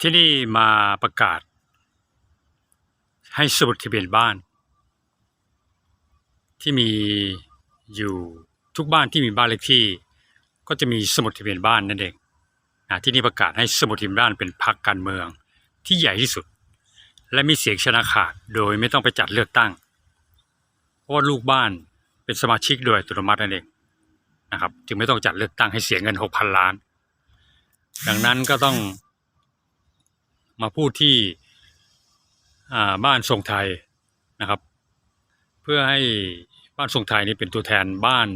ที่นี่มาประกาศ ให้สมุดทะเบียนบ้าน ที่มีอยู่ทุกบ้านที่มีบ้านเลขที่ ก็จะมีสมุดทะเบียนบ้านนั่นเองนะที่นี่ประกาศให้สมุดทะเบียนบ้านเป็นพรรคการเมืองที่ใหญ่ที่สุด และมีเสียงชนะขาดโดยไม่ต้องไปจัดเลือกตั้ง เพราะว่าลูกบ้านเป็นสมาชิกโดยอัตโนมัตินั่นเองนะครับจึงไม่ต้องจัดเลือกตั้งให้เสียเงินหกพันล้าน ดังนั้นก็ต้อง มาพูดที่บ้านทรงไทยนะครับ เพื่อให้บ้านทรงไทยนี้เป็นตัวแทนบ้าน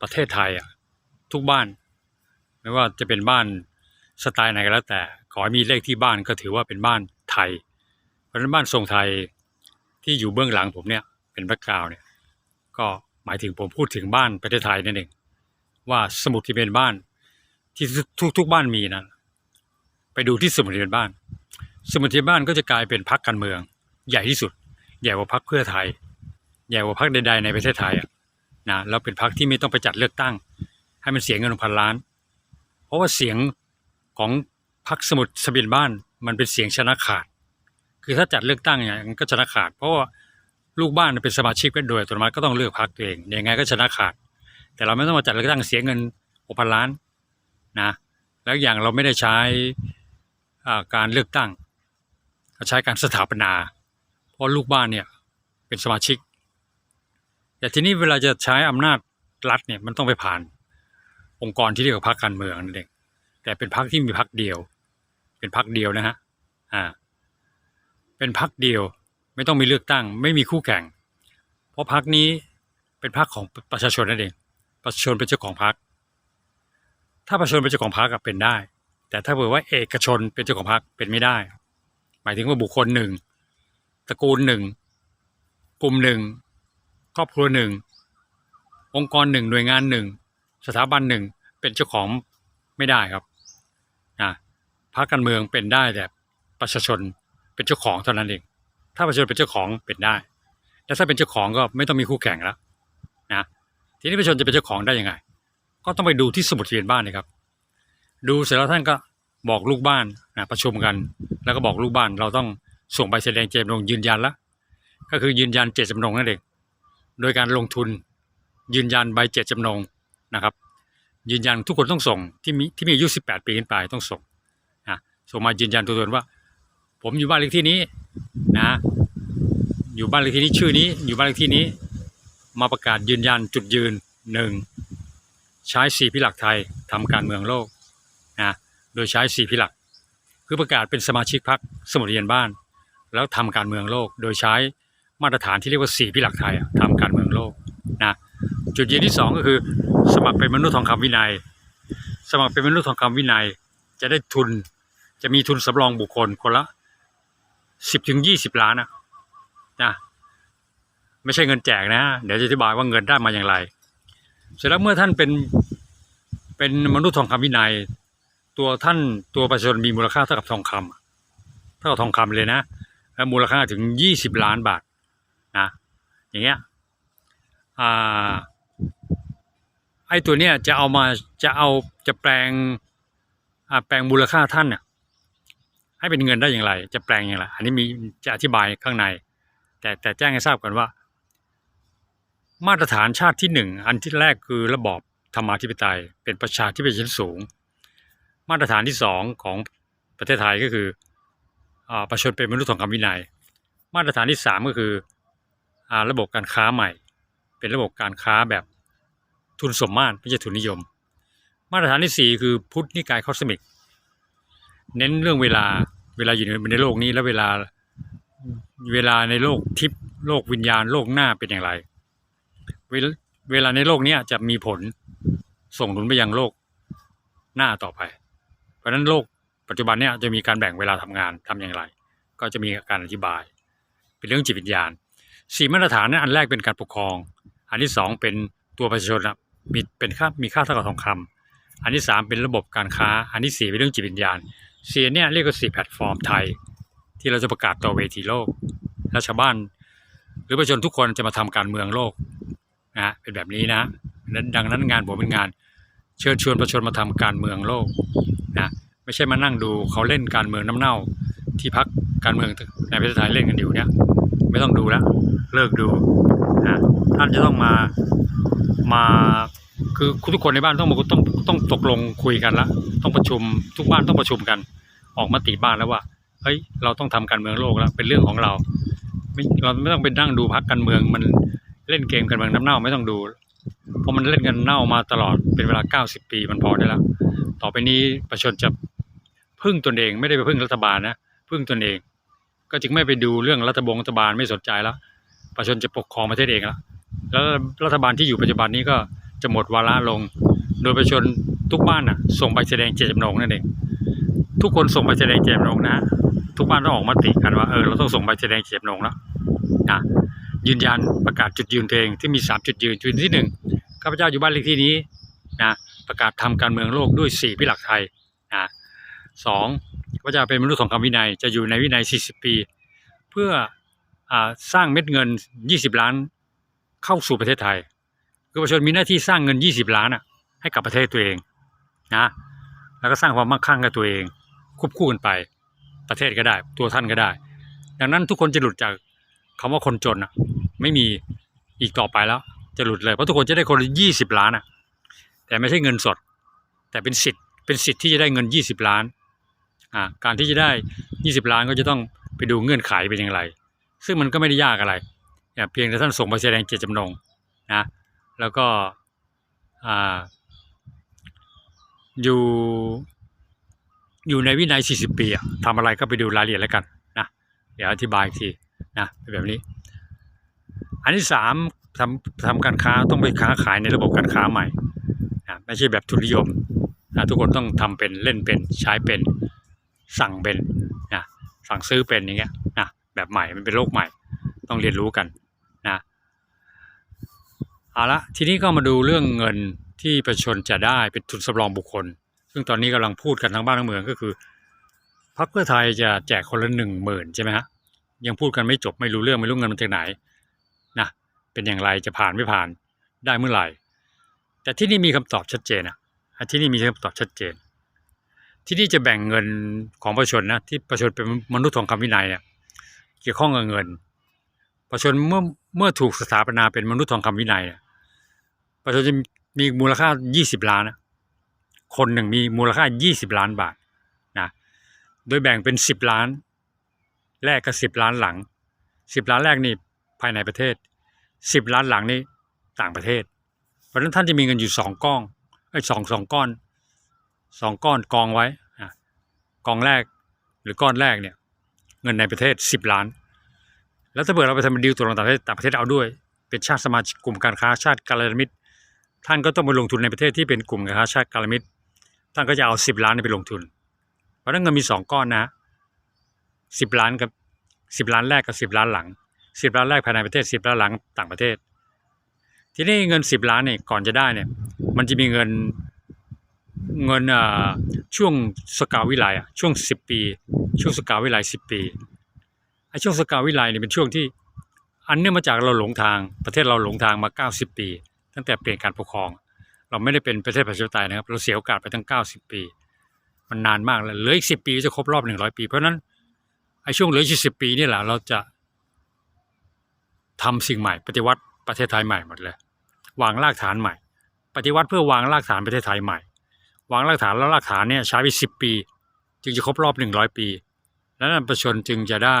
ประเทศไทยอะทุกบ้าน ไม่ว่าจะเป็นบ้านสไตล์ไหนก็แล้วแต่ ขอให้มีเลขที่บ้านก็ถือว่าเป็นบ้านไทย เพราะฉะนั้นบ้านทรงไทยที่อยู่เบื้องหลังผมเนี่ยเป็นแบ็กกราวเนี่ยก็หมายถึงผมพูดถึงบ้านประเทศไทยนั่นเองว่าสมุดที่เป็นบ้านที่ทุกทุกๆบ้านมีนะไปดูที่สมุดทะเบียนบ้าน สมุทะเบียนบ้านก็จะกลายเป็นพรรคการเมือง ใหญ่ที่สุด ใหญ่กว่าพรรคเพื่อไทย ใหญ่กว่าพรรคใดๆในประเทศไทยอะนะแล้วเป็นพรรคที่ไม่ต้องไปจัดเลือกตั้ง ให้มันเสียเงินพันล้าน เพราะว่าเสียงของพรรคสมุทะเบียนบ้านมันเป็นเสียงชนะขาด คือถ้าจัดเลือกตั้งเนี่ยมันก็ชนะขาด เพราะว่าลูกบ้านเป็นสมาชิกเป็นโดยอัตโนมัติก็ต้องเลือกพรรคตัวเองยังไงก็ชนะขาด แต่เราไม่ต้องมาจัดเลือกตั้งเสียเงินหกพันล้านนะแล้วอย่างเราไม่ได้ใช้การเลือกตั้ง ใช้การสถาปนา เพราะลูกบ้านเนี่ยเป็นสมาชิก แต่ทีนี้เวลาจะใช้อำนาจรัฐเนี่ยมันต้องไปผ่านองค์กรที่เรียกว่าพรรคการเมืองนั่นเองแต่เป็นพรรคที่มีพรรคเดียว เป็นพรรคเดียวนะฮะอ่าเป็นพรรคเดียวไม่ต้องมีเลือกตั้ง ไม่มีคู่แข่ง เพราะพรรคนี้เป็นพรรคของประชาชนนั่นเอง ประชาชนเป็นเจ้าของพรรคถ้าประชาชนเป็นเจ้าของพรรคอะเป็นได้ แต่ถ้าเผื่อว่าเอกชนเป็นเจ้าของพรรคเป็นไม่ได้ หมายถึงว่าบุคคลหนึ่งตระกูลหนึ่งกลุ่มหนึ่งครอบครัวหนึ่งองค์กรหนึ่งหน่วยงานหนึ่งสถาบันหนึ่งเป็นเจ้าของไม่ได้ครับนะพรรคการเมืองเป็นได้แต่ประชาชนเป็นเจ้าของเท่านั้นเอง ถ้าประชาชนเป็นเจ้าของเป็นได้แต่ถ้าเป็นเจ้าของก็ไม่ต้องมีคู่แข่งแล้วนะทีนี้ประชาชนจะเป็นเจ้าของได้ยังไง ก็ต้องไปดูที่สมุดทะเบียนบ้านนะครับ ดูเสร็จแล้วท่านก็ บอกลูกบ้านนะประชุมกัน แล้วก็บอกลูกบ้าน เราต้องส่งใบแสดงเจตจำนงยืนยันละก็คือยืนยันเจตจำนงนั่นเองโดยการลงทุนยืนยันใบเจตจำนงนะครับ ยืนยันทุกคนต้องส่งที่มีที่มีอายุ18 ปีขึ้นไปต้องส่งนะส่งมายืนยันตัวตนว่า ผมอยู่บ้านเลขที่นี้นะอยู่บ้านเลขที่นี้ชื่อนี้ อยู่บ้านเลขที่นี้ มาประกาศยืนยันจุดยืนหนึ่งใช้สี่พิหลักไทยทำการเมืองโลกนะ โดยใช้สี่พิหลัก คือประกาศเป็นสมาชิกพรรคสมุทรเรียนบ้าน แล้วทำการเมืองโลก โดยใช้มาตรฐานที่เรียกว่าสี่พิหลักไทยอะทำการเมืองโลกนะจุดยืนที่สองก็คือ สมัครเป็นมนุษย์ทองคำวินัย สมัครเป็นมนุษย์ทองคำวินัย จะได้ทุนจะมีทุนสำรองบุคคลคนละสิบถึงยี่สิบล้านนะนะไม่ใช่เงินแจกนะ เดี๋ยวจะอธิบายว่าเงินได้มาอย่างไร เสร็จแล้วเมื่อท่านเป็นเป็นมนุษย์ทองคำวินัย ตัวท่านตัวประชาชนมีมูลค่าเท่ากับทองคำเท่ากับทองคำเลยนะและมูลค่าถึงยี่สิบล้านบาทนะอย่างเงี้ยอ่าไอ้ตัวเนี้ยจะเอามาจะเอาจะแปลงอ่าแปลงมูลค่าท่านเนี่ยให้เป็นเงินได้อย่างไร จะแปลงอย่างไรอันนี้มีจะอธิบายข้างใน แต่แต่แจ้งให้ทราบก่อนว่า มาตรฐานชาติที่หนึ่งอันที่แรกคือระบอบธรรมาธิปไตย เป็นประชาธิปไตยชั้นสูง มาตรฐานที่สองของประเทศไทยก็คืออประชาชนเป็นมนุษย์ทองคำวินัย มาตรฐานที่สามก็คืออระบบการค้าใหม่ เป็นระบบการค้าแบบทุนสมมาตรไม่ใช่ทุนนิยม มาตรฐานที่สี่คือพุทธนิกายคอสมิก เน้นเรื่องเวลาเวลาอยู่ในในโลกนี้แล้วเวลาเวลาในโลกทิพย์โลกวิญญาณโลกหน้าเป็นอย่างไร เวลาในโลกนี้จะมีผลส่งผลไปยังโลกหน้าต่อไปะฉะนั้นโลกปัจจุบันเนี้ยจะมีการแบ่งเวลาทำงานทำอย่างไร ก็จะมีการอธิบาย เป็นเรื่องจิตวิญญาณสี่มาตรฐานนั้นอันแรกเป็นการปกครอง อันที่สองเป็นตัวประชาชนอะมีเป็นค่ามีค่าเท่ากับทองคำอันที่สามเป็นระบบการค้า อันที่สี่เป็นเรื่องจิตวิญญาณสี่เนี่ยเรียกว่าสี่แพลตฟอร์มไทย ที่เราจะประกาศต่อเวทีโลกและชาวบ้าน หรือประชาชนทุกคนจะมาทำการเมืองโลกนะเป็นแบบนี้นะดังนั้นงานผมเป็นงาน เชิญชวนประชาชนมาทำการเมืองโลก ไม่ใช่มานั่งดูเขาเล่นการเมืองน้ำเน่า ที่พักการเมืองในประเทศไทยเล่นกันอยู่เนี่ย ไม่ต้องดูแล้วเลิกดูนะท่านจะต้องมามาคือทุกคนในบ้านต้องมาต้องต้องตกลงคุยกันละต้องประชุมทุกบ้านต้องประชุมกัน ออกมติบ้านแล้วว่าเฮ้ยเราต้องทำการเมืองโลกแล้วเป็นเรื่องของเราไม่เราไม่ต้องไปนั่งดูพักการเมืองมันเล่นเกมการเมืองน้ำเน่าไม่ต้องดู เพราะมันเล่นกันเน่ามาตลอดเป็นเวลา 90 ปีมันพอได้แล้ว ต่อไปนี้ประชาชนจะ พึ่งตนเองไม่ได้ไปพึ่งรัฐบาลนะพึ่งตนเอง ก็จึงไม่ไปดูเรื่องรัฐบงรัฐบาลไม่สนใจแล้วประชาชนจะปกครองประเทศเองแล้วแล้วรัฐบาลที่อยู่ปัจจุบันนี้ก็จะหมดวาระลง โดยประชาชนทุกบ้านน่ะ ส่งใบแสดงเจตจำนงนั่นเอง ทุกคนส่งใบแสดงเจตจำนงนะ ทุกบ้านต้องออกมาติกันว่าเออเราต้องส่งใบแสดงเจตจำนงแล้วนะยืนยันประกาศจุดยืนตัวเองที่มีสามจุดยืนจุดที่หนึ่งข้าพเจ้าอยู่บ้านเลขที่นี้นะประกาศทำการเมืองโลกด้วยสีพิหลักไทยนะ สองข้าพเจ้าเป็นมนุษย์ของคำวินัยจะอยู่ในวินัย 40 ปี เพื่ออสร้างเม็ดเงิน 20 ล้านเข้าสู่ประเทศไทย คือประชาชนมีหน้าที่สร้างเงิน 20 ล้านให้กับประเทศตัวเองนะแล้วก็สร้างความมั่งคั่งกับตัวเองควบคู่กันไปประเทศก็ได้ ตัวท่านก็ได้ ดังนั้นทุกคนจะหลุดจากคำว่าคนจนอะไม่มีอีกต่อไปแล้ว จะหลุดเลยเพราะทุกคนจะได้คนละยี่สิบล้านอะแต่ไม่ใช่เงินสด แต่เป็นสิทธิ์เป็นสิทธิ์ที่จะได้เงินยี่สิบล้าน อ่าการที่จะได้ยี่สิบล้านก็จะต้องไปดูเงื่อนไขเป็นอย่างไร ซึ่งมันก็ไม่ได้ยากอะไรอย่าเพียงแต่ท่านส่งใบแสดงเจตจำนงนะแล้วก็อ่าอยู่อยู่ในวินัย 40 ปีอะทำอะไรก็ไปดูรายละเอียดแล้วกันนะเดี๋ยวอธิบายอีกทีนะเป็นแบบนี้ อันที่สามทำทำการค้าต้องไปค้าขายในระบบการค้าใหม่นะไม่ใช่แบบทุนนิยมนะทุกคนต้องทำเป็นเล่นเป็นใช้เป็น สั่งเป็นนะสั่งซื้อเป็นอย่างเงี้ยนะแบบใหม่มันเป็นโลกใหม่ ต้องเรียนรู้กันนะเอาละทีนี้ก็มาดูเรื่องเงินที่ประชาชนจะได้เป็นทุนสำรองบุคคล ซึ่งตอนนี้กำลังพูดกันทั้งบ้านทั้งเมืองก็คือพรรคเพื่อไทยจะแจกคนละหนึ่งหมื่นใช่ไหมฮะยังพูดกันไม่จบไม่รู้เรื่องไม่รู้เงินมันจากไหนนะเป็นอย่างไรจะผ่านไม่ผ่านได้เมื่อไหร่ แต่ที่นี่มีคำตอบชัดเจนอะที่นี่มีคำตอบชัดเจน ที่นี่จะแบ่งเงินของประชาชนนะที่ประชาชนเป็นมนุษย์ของคำวินัยเนี่ยเกี่ยวข้องกับเงิน ประชาชนเมื่อเมื่อถูกสถาปนาเป็นมนุษย์ทองคำวินัยเนี่ยประชาชนจะมีมูลค่า 20 ล้านนะคนหนึ่งมีมูลค่า 20 ล้านบาทนะโดยแบ่งเป็น 10 ล้าน แรกกับ 10 ล้านหลัง 10 ล้านแรกนี่ภายในประเทศ 10 ล้านหลังนี่ต่างประเทศ เพราะฉะนั้นท่านจะมีเงินอยู่สองก้องไอ้สองสองก้อน สองก้อนกองไว้กองแรกหรือก้อนแรกเนี่ยเงินในประเทศ 10 ล้าน แล้วถ้าเกิดเราไปทำดีลตัวต่างประเทศต่างประเทศเอาด้วย เป็นชาติสมาชิกกลุ่มการค้าชาติการมิตร ท่านก็ต้องไปลงทุนในประเทศที่เป็นกลุ่มการค้าชาติการมิตร ท่านก็จะเอา 10 ล้านไปลงทุน เพราะฉะนั้นเงินมีสองก้อนนะสิบล้านกับสิบล้านแรกกับสิบล้านหลังสิบล้านแรกภายในประเทศสิบล้านหลังต่างประเทศ ทีนี้เงินสิบล้านเนี่ยก่อนจะได้เนี่ยมันจะมีเงิน เงินอ่าช่วงสกาวิไลอะช่วงสิบปี ช่วงสกาวิไลสิบปีไอ้ช่วงสกาวิไลเนี่ยเป็นช่วงที่อันเนื่องมาจากเราหลงทางประเทศเราหลงทางมาเก้าสิบปี ตั้งแต่เปลี่ยนการปกครอง เราไม่ได้เป็นประเทศประชาธิปไตยนะครับ เราเสียโอกาสไปตั้งเก้าสิบปี มันนานมากแล้วเหลืออีกสิบปีจะครบรอบหนึ่งร้อยปี เพราะนั้นไอ้ช่วงเหลืออีกสิบปีนี่แหละเราจะทำสิ่งใหม่ ปฏิวัติประเทศไทยใหม่หมดเลย วางรากฐานใหม่ ปฏิวัติเพื่อวางรากฐานประเทศไทยใหม่ วางรากฐานแล้วรากฐานเนี่ยใช้ไปสิบปี จึงจะครบรอบหนึ่งร้อยปี แล้วนั้นประชาชนจึงจะได้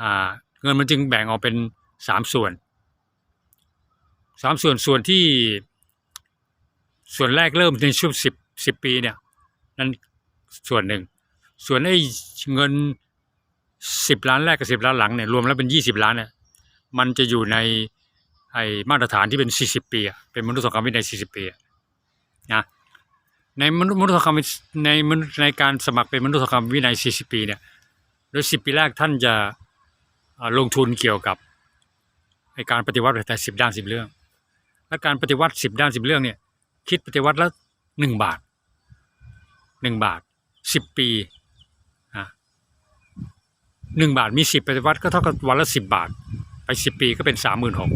อ่าเงินมันจึงแบ่งออกเป็นสามส่วนสามส่วนส่วนที่ส่วนแรกเริ่มในช่วงสิบสิบปีเนี่ยนั่นส่วนหนึ่ง ส่วนไอ้เงินสิบล้านแรกกับสิบล้านหลังเนี่ยรวมแล้วเป็นยี่สิบล้านเนี่ยมันจะอยู่ในไอ้มาตรฐานที่เป็นสี่สิบปีเป็นมนุษย์สงครามวินัยสี่สิบปีนะ ในมนุษย์มนุษย์สงครมในมนุษย์ในการสมัครเป็นมนุษย์สงครมวินัยสี่สิบปีเนี่ยโดยสิบปีแรกท่านจะลงทุนเกี่ยวกับไอการปฏิวัติประเทศไทยสิบด้านสิบเรื่อง และการปฏิวัติสิบด้านสิบเรื่องเนี่ยคิดปฏิวัติละหนึ่งบาทหนึ่งบาทสิบปีหนึ่งบาทมีสิบปฏิวัติก็เท่ากับวันละสิบบาท ไปสิบปีก็เป็นสามหมื่นหก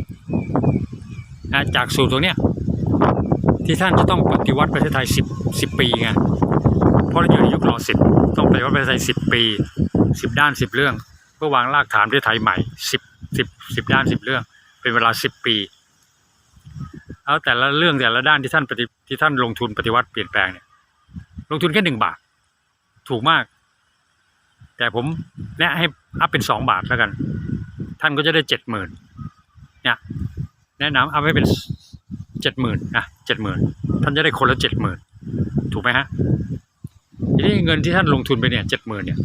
จากสูตรตรงเนี้ย ที่ท่านจะต้องปฏิวัติประเทศไทยสิบสิบปีไงเพราะเราอยู่ในสิบต้องปฏิวัติประเทศไทยสิบปีสิบด้านสิบเรื่อง เพื่อวางรากฐานประเทศไทยใหม่สิบสิบสิบด้านสิบเรื่อง เป็นเวลาสิบปีแล้วแต่ละเรื่องแต่ละด้านที่ท่านปฏิที่ท่านลงทุนปฏิวัติเปลี่ยนแปลงเนี่ยลงทุนแค่หนึ่งบาท ถูกมาก แต่ผมแนะให้อัพเป็นสองบาทแล้วกัน ท่านก็จะได้เจ็ดหมื่นเนี่ยแนะนำอัพให้เป็น เจ็ดหมื่นนะเจ็ดหมื่นท่านจะได้คนละเจ็ดหมื่นถูกไหมฮะทีนี้เงินที่ท่านลงทุนไปเนี่ยเจ็ดหมื่นเนี่ย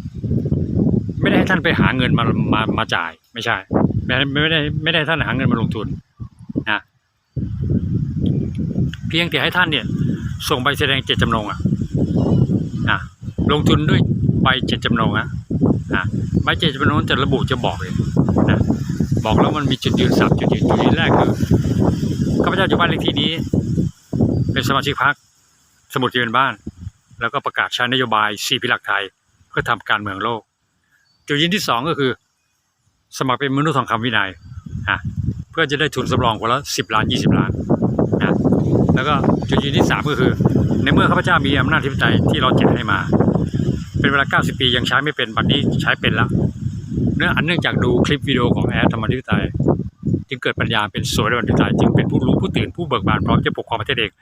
ไม่ได้ให้ท่านไปหาเงินมามามาจ่าย ไม่ใช่ไม่ได้ไม่ได้ไม่ได้ท่านหาเงินมาลงทุนนะเพียงแต่ให้ท่านเนี่ย ส่งใบแสดงเจตจำนงอะนะลงทุนด้วยใบเจตจำนงอะนะใบเจตจำนงจะระบุจะบอกเลยนะบอกแล้วมันมีจุดยืนสามจุดยืนจุดยืนแรกคือ ข้าพเจ้าอยู่บ้านเลขที่นี้ เป็นสมาชิกพรรคสมุดทะเบียนบ้าน แล้วก็ประกาศใช้นโยบายสี่พิหลักไทยเพื่อทำการเมืองโลก จุดยืนที่สองก็คือ สมัครเป็นมนุษย์ทองคำวินัยอะเพื่อจะได้ทุนสำรองคนละสิบล้านยี่สิบล้านนะแล้วก็จุดยืนที่สามก็คือ ในเมื่อข้าพเจ้ามีอำนาจธิปไตยที่เราเจ็ดให้มา เป็นเวลา90ปียังใช้ไม่เป็นบัดนี้ใช้เป็นแล้วเนื่องอันเนื่องจากดูคลิปวิดีโอของแอดธรรมธิปไตย จึงเกิดปัญญาเป็นสวยธรรมธิปไตยจึงเป็นผู้รู้ผู้ตื่นผู้เบิกบานพร้อมจะปกครองประเทศเอง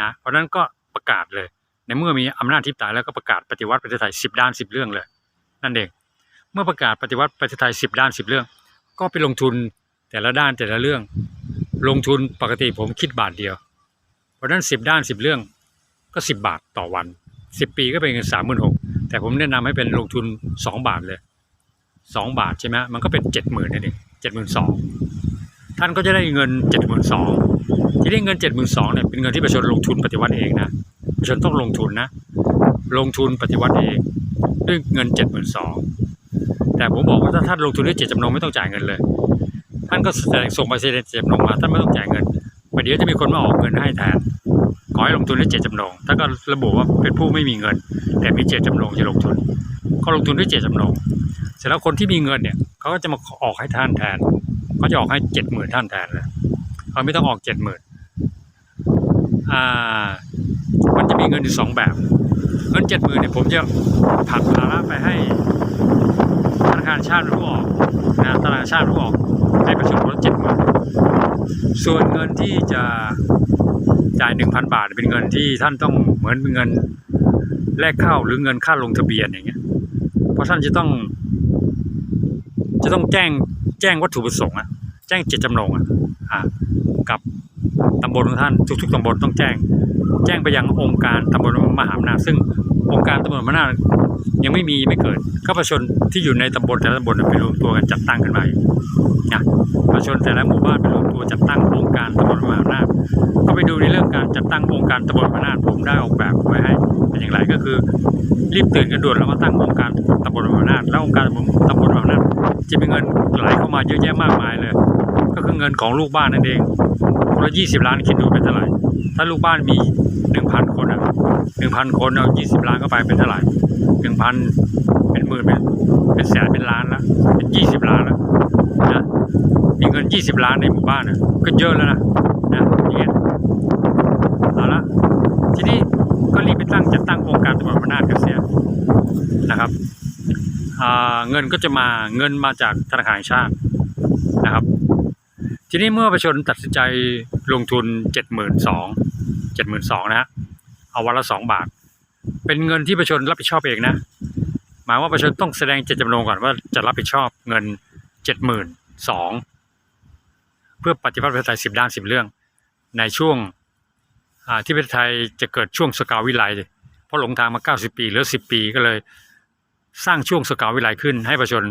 นะเพราะนั้นก็ประกาศเลย ในเมื่อมีอำนาจธิปไตายแล้วก็ประกาศปฏิวัติประเทศไทยสิบด้านสิบเรื่องเลย นั่นเองเมื่อประกาศปฏิวัติประเทศไทยสิบด้านสิบเรื่อง ก็ไปลงทุนแต่ละด้านแต่ละเรื่อง ลงทุนปกติผมคิดบาทเดียว เพราะนั้นสิบด้านสิบเรื่องก็สิบบาทต่อวันสิบปีก็เป็นเงินสามหมื่นหกแต่ผมแนะนำให้เป็นลงทุนสองบาทเลยสองบาทใช่ไหมมันก็เป็นเจ็ดหมื่นนั่นเอง จ็ดหมื่นสองท่านก็จะได้เงินเจ็ดหมื่นสองที่ได้เงินเจ็ดหมื่นสองเนี่ยเป็นเงินที่ประชาชนลงทุนปฏิวัติเองนะประชาชนต้องลงทุนนะ ลงทุนปฏิวัติเองด้วยเงินเจ็ดหมื่นสองแต่ผมบอกว่าถ้าท่านลงทุนด้วยเจตจำนงไม่ต้องจ่ายเงินเลย ท่านก็แสดงส่งใบแสดงเจตจำนงมาท่านไม่ต้องจ่ายเงินประเดี๋ยวจะมีคนมาออกเงินให้แทนขอให้ลงทุนด้วยเจตจำนงถ้านก็ระบุว่าเป็นผู้ไม่มีเงิน แต่มีเจตจำนงจะลงทุน ก็ลงทุนด้วยเจตจำนงเสร็จแล้วคนที่มีเงินเนี่ย เขาก็จะมาออกให้ท่านแทนเขาจะออกให้เจ็ดหมื่นท่านแทนเลยเขาไม่ต้องออกเจ็ดหมื่นอ่า มันจะมีเงินอยู่สองแบบ เงินเจ็ดหมื่นเนี่ยผมจะผักภาระไปให้ธนาคารชาติรู้ออกนะธนาคารชาติรู้ออกให้ประชาชนคนละเจ็ดหมื่นส่วนเงินที่จะจ่ายหนึ่งพันบาทเป็นเงินที่ท่านต้องเหมือนเป็นเงินแลกเข้าหรือเงินค่าลงทะเบียนอย่างเงี้ย เพราะท่านจะต้อง จะต้องแจ้งแจ้งวัตถุประสงค์อะแจ้งเจตจำนงอะอ่ากับตำบลของท่านทุกๆตำบลต้องแจ้ง แจ้งไปยังองค์การตำบลมหาอำนาจซึ่งองค์การตำบลมหาอำนาจ ยังไม่มีไม่เกิดก็ประชาชนที่อยู่ในตำบลแต่ละตำบลไปรวมตัวกันจัดตั้งขึ้นมาเองนะประชาชนแต่ละหมู่บ้านไปรวมตัวจัดตั้งองค์การตำบลมหาอำนาจก็ไปดูในเรื่องการจัดตั้งองค์การตำบลมหาอำนาจผมได้ออกแบบไว้ให้เป็นอย่างไรก็คือ รีบตื่นกันด่วนแล้วมาตั้งองค์การตำบลมหาอำนาจแล้วองค์การตำบลมหาอำนาจจะมีเงินไหลเข้ามาเยอะแยะมากมายเลย ก็คือเงินของลูกบ้านนั่นเองคนละยี่สิบล้านคิดดูเป็นเท่าไหร่ถ้าลูกบ้านมีหนึ่งพันคนอะหนึ่งพันคนเอายี่สิบล้านเข้าไปเป็นเท่าไหร่ หนึ่งพันเป็นหมื่นเป็นเป็นแสนเป็นล้านแล้วเป็นยี่สิบล้านแล้วนะมีเงินยี่สิบล้านในหมู่บ้านอะก็เยอะแล้วนะนะอย่เงี้ยเอาละทีนี้ก็รีบไปตั้งจัดตั้งองค์การตำรวจมานาจกันเสียนะครับเงินก็จะมาเงินมาจากธนาคารชาตินะครับ ทีนี้เมื่อประชาชนตัดสินใจลงทุนเจ็ดหมื่นสองเจ็ดหมื่นสองนะฮะเอาวันละสองบาท เป็นเงินที่ประชาชนรับผิดชอบเองนะ หมายว่าประชาชนต้องแสดงเจตจำนงก่อนว่าจะรับผิดชอบเงินเจ็ดหมื่นสองเพื่อปฏิวัติประเทศไทยสิบด้านสิบเรื่อง ในช่วงที่ประเทศไทยจะเกิดช่วงสกาวิไลเพราะหลงทางมาเก้าสิบปีหลือสิบปีก็เลยสร้างช่วงสกาวิไลขึ้นให้ประชาชน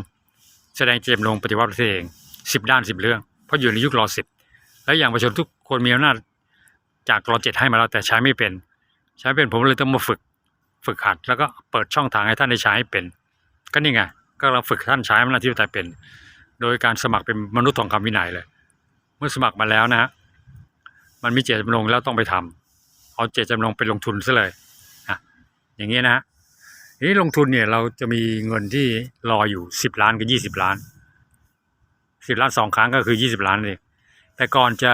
แสดงเจตจำนงปฏิวัติประเทศเองสิบด้านสิบเรื่อง เพราะอยู่ในยุครอสิบและอย่างประชาชนทุกคนมีอำนาจจากรอเจ็ดให้มาแล้วแต่ใช้ไม่เป็น ใช้ไม่เป็นผมเลยต้องมาฝึก ฝึกหัดแล้วก็เปิดช่องทางให้ท่านได้ใช้ให้เป็น ก็นี่ไงก็เราฝึกท่านใช้อำนาจที่ปไตยเป็น โดยการสมัครเป็นมนุษย์ทองคำวินัยเลย เมื่อสมัครมาแล้วนะฮะมันมีเจตจำนงแล้วต้องไปทำเอาเจตจำนงไปลงทุนซะเลยอะอย่างนี้นะฮะนี้ลงทุนเนี่ยเราจะมีเงินที่รออยู่สิบล้านกับยี่สิบล้านสิบล้านสองครั้งก็คือยี่สิบล้านเลยแต่ก่อนจะ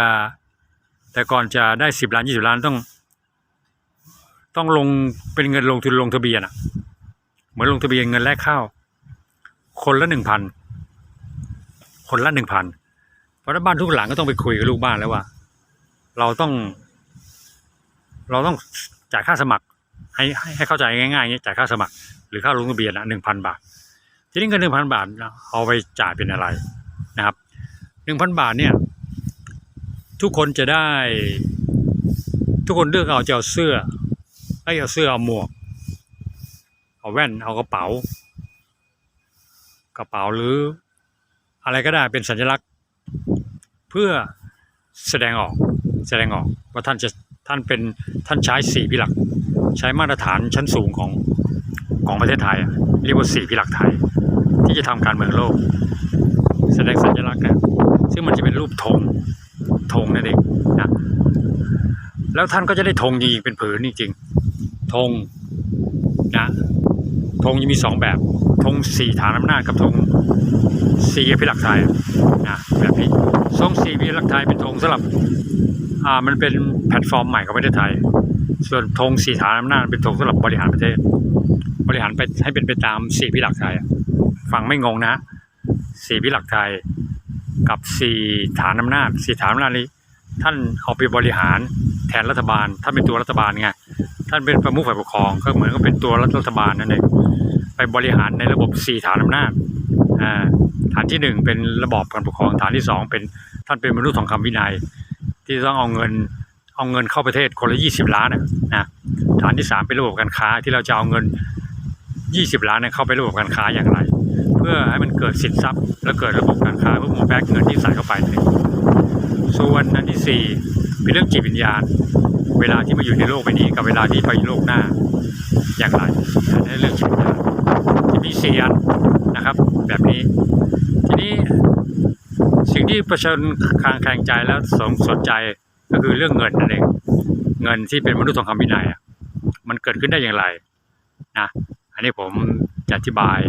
แต่ก่อนจะได้สิบล้านยี่สิบล้านต้อง ต้องลงเป็นเงินลงทุนลงทะเบียนอะ เหมือนลงทะเบียนเงินแรกเข้า คนละหนึ่งพันคนละหนึ่งพันเพราะฉะนั้นบ้านทุกหลังก็ต้องไปคุยกับลูกบ้านแล้วว่า เราต้อง เราต้องจ่ายค่าสมัคร ให้ให้ให้เข้าใจง่ายๆอย่างเงี้จ่ายค่าสมัคร หรือค่าลงทะเบียนอะหนึ่งพันบาท ทีนี้เงินหนึ่งพันบาทเอาไปจ่ายเป็นอะไรนะครับหนึ่งพันบาทเนี่ยทุกคนจะได้ ทุกคนเลือกเอาจะเอาเสื้อ ยเอาเสื้อเอาหมวก เอาแว่นเอากระเป๋า กระเป๋าหรือ อะไรก็ได้เป็นสัญลักษณ์ เพื่อแสดงออกแสดงออกว่าท่านจะท่านเป็นท่านใช้สี่พิหลัก ใช้มาตรฐานชั้นสูงของของประเทศไทยอะเรียกว่าสี่พิหลักไทย ที่จะทำการเมืองโลก แสดงสัญลักษณ์นะซึ่งมันจะเป็นรูปธงธงนั่นเองนะแล้วท่านก็จะได้ธงจริงๆเป็นผืนจริงๆ ธงนะธงจะมีสองแบบธงสี่ฐานอำนาจกับธงสี่พิลักไทยนะแบบนี้ทรงสี่พิลักไทยเป็นธงสำหรับอ่ามันเป็นแพลตฟอร์มใหม่ของประเทศไทย ส่วนธงสี่ฐานอำนาจเป็นธงสำหรับบริหารประเทศ บริหารไปให้เป็นไปตามสี่พิลักไทยฟังไม่งงนะสี่พิลักไทยกับสี่ฐานอำนาจสี่ฐานอำนาจนี้ท่านเอาไปบริหารแทนรัฐบาลท่านเป็นตัวรัฐบาลไง ท่านเป็นประมุขฝ่ายปกครองก็เหมือนกับเป็นตัวรัฐบาลนั่นเองไปบริหารในระบบสี่ฐานอำนาจฐานที่หนึ่งเป็นระบอบการปกครองฐานที่สองเป็นท่านเป็นมนุษย์ทองคำวินัย ที่ต้องเอาเงินเอาเงินเข้าประเทศคนละยี่สิบล้านนะฐานที่สามเป็นระบบการค้าที่เราจะเอาเงินยี่สิบล้านเนี่ยเข้าไประบบการค้าอย่างไร เพื่อให้มันเกิดสินทรัพย์ และเกิดระบบการค้าเพื่อโมแบกเงินที่ใส่เข้าไปส่วนอันที่สี่เป็นเรื่องจิตวิญญาณ เวลาที่มาอยู่ในโลกใบนี้กับเวลาที่ไปโลกหน้าอย่างไรอันนี้เรื่องจิตวิญญาณจะมีสี่อันนะครับ แบบนี้ ทีนี้สิ่งที่ประชาชนคางแคลงใจแล้วสนสนใจก็คือเรื่องเงินนั่นเองเงินที่เป็นมนุษย์ทองคำวินัยอะมันเกิดขึ้นได้อย่างไรนะอันนี้ผมจะอธิบาย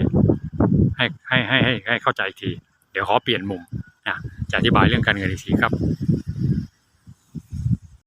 ให้ให้ให้ให้ให้เข้าใจอีกที เดี๋ยวขอเปลี่ยนมุมนะจะอธิบายเรื่องการเงินอีกทีครับ